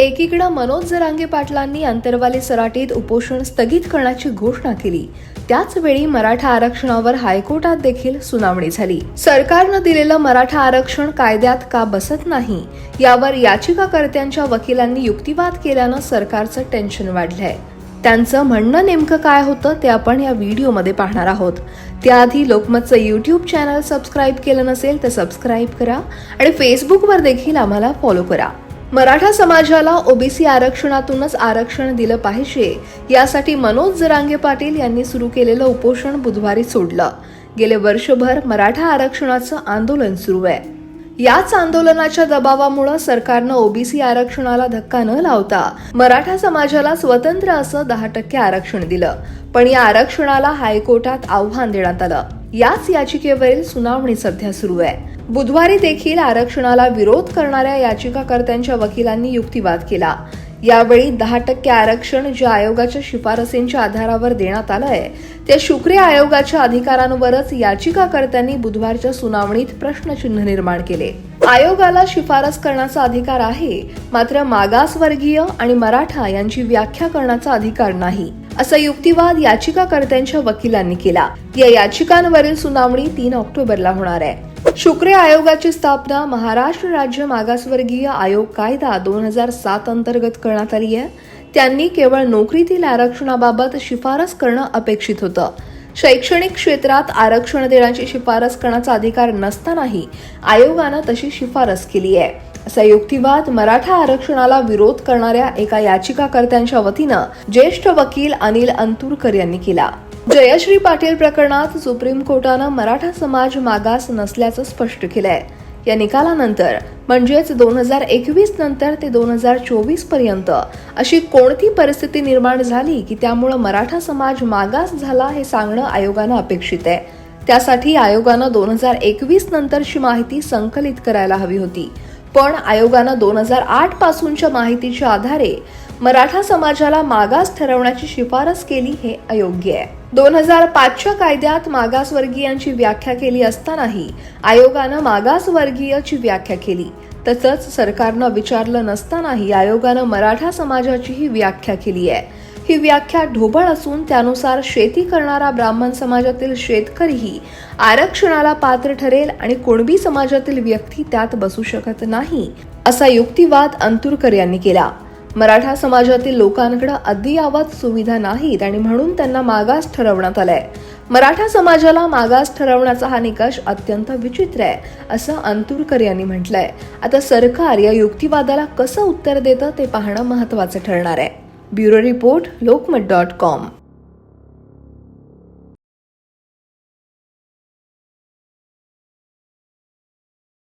एकीकडे मनोज जरांगे पाटलांनी अंतरवाली सराटीत उपोषण स्थगित करण्याची घोषणा केली. त्याच वेळी मराठा आरक्षणावर हायकोर्टात देखील सुनावणी झाली. सरकारनं दिलेलं मराठा आरक्षण कायद्यात का बसत नाही यावर याचिकाकर्त्यांच्या वकिलांनी युक्तिवाद केल्यानं सरकारचं टेन्शन वाढलंय. त्यांचं म्हणणं नेमकं काय होतं ते आपण या व्हिडिओमध्ये पाहणार आहोत. त्याआधी लोकमतचं यूट्यूब चॅनल सबस्क्राईब केलं नसेल तर सबस्क्राईब करा आणि फेसबुकवर देखील आम्हाला फॉलो करा. मराठा समाजाला ओबीसी आरक्षणातूनच आरक्षण दिलं पाहिजे. यासाठी मनोज जरांगे पाटील यांनी सुरू केलेलं उपोषण बुधवारी सोडलं. गेले वर्षभर मराठा आरक्षणाचं आंदोलन सुरू आहे. याच आंदोलनाच्या दबावामुळे सरकारनं ओबीसी आरक्षणाला धक्का न लावता मराठा समाजाला स्वतंत्र असं दहा टक्के आरक्षण दिलं. पण या आरक्षणाला हायकोर्टात आव्हान देण्यात आलं. याच याचिकेवरील सुनावणी सध्या सुरू आहे. बुधवारी देखील आरक्षणाला विरोध करणाऱ्या याचिकाकर्त्यांच्या वकिलांनी युक्तिवाद केला. यावेळी दहा टक्के आरक्षण जे आयोगाच्या शिफारसींच्या आधारावर देण्यात आलंय त्या शुक्रे आयोगाच्या अधिकारांवरच याचिकाकर्त्यांनी बुधवारच्या सुनावणीत प्रश्नचिन्ह निर्माण केले. आयोगाला शिफारस करण्याचा अधिकार आहे मात्र मागासवर्गीय आणि मराठा यांची व्याख्या करण्याचा अधिकार नाही असा युक्तिवाद याचिकाकर्त्यांच्या वकिलांनी केला. या याचिकांवरील सुनावणी तीन ऑक्टोबरला होणार आहे. शुक्रे आयोगाची स्थापना महाराष्ट्र राज्य मागासवर्गीय आयोग कायदा दोन हजार सात अंतर्गत करण्यात आली आहे. त्यांनी केवळ नोकरीतील आरक्षणाबाबत शिफारस करणं अपेक्षित होतं. शैक्षणिक क्षेत्रात आरक्षण देण्याची शिफारस करण्याचा अधिकार नसतानाही आयोगानं तशी शिफारस केली आहे. असा युक्तिवाद मराठा आरक्षणाला विरोध करणाऱ्या एका याचिकाकर्त्यांच्या वतीनं ज्येष्ठ वकील अनिल अंतुरकर यांनी केला. जयश्री पाटील प्रकरणात सुप्रीम कोर्टानं मराठा समाज मागास नसल्याचं स्पष्ट केलंय. या निकालानंतर म्हणजेच दोन हजार एकवीस नंतर ते दोन हजार चोवीसपर्यंत अशी कोणती परिस्थिती निर्माण झाली की त्यामुळं मराठा समाज मागास झाला हे सांगणं आयोगानं अपेक्षित आहे. त्यासाठी आयोगानं दोन हजार एकवीस नंतरची माहिती संकलित करायला हवी होती. पण आयोगानं दोन हजार आठ पासूनच्या माहितीच्या आधारे मराठा समाजाला मागास ठरवण्याची शिफारस केली हे अयोग्य आहे. दोन हजार पाचच्या कायद्यात मागासवर्गीयांची व्याख्या केली असतानाही आयोगानं मागासवर्गीयची व्याख्या केली. तसंच सरकारनं विचारलं नसतानाही आयोगानं मराठा समाजाचीही व्याख्या केली आहे. ही व्याख्या ढोबळ असून त्यानुसार शेती करणारा ब्राह्मण समाजातील शेतकरीही आरक्षणाला पात्र ठरेल आणि कुणबी समाजातील व्यक्ती त्यात बसू शकत नाही असा युक्तिवाद अंतुरकर यांनी केला. मराठा समाजातील लोकांकडे अद्ययावत सुविधा नाहीत आणि म्हणून त्यांना मागास ठरवण्यात आलंय. मराठा समाजाला मागास ठरवण्याचा हा निकष अत्यंत विचित्र आहे असं अंतुरकर यांनी म्हटलंय. आता सरकार या युक्तिवादाला कसं उत्तर देतं ते पाहणं महत्वाचं ठरणार आहे. Bureau report Lokmat dot com.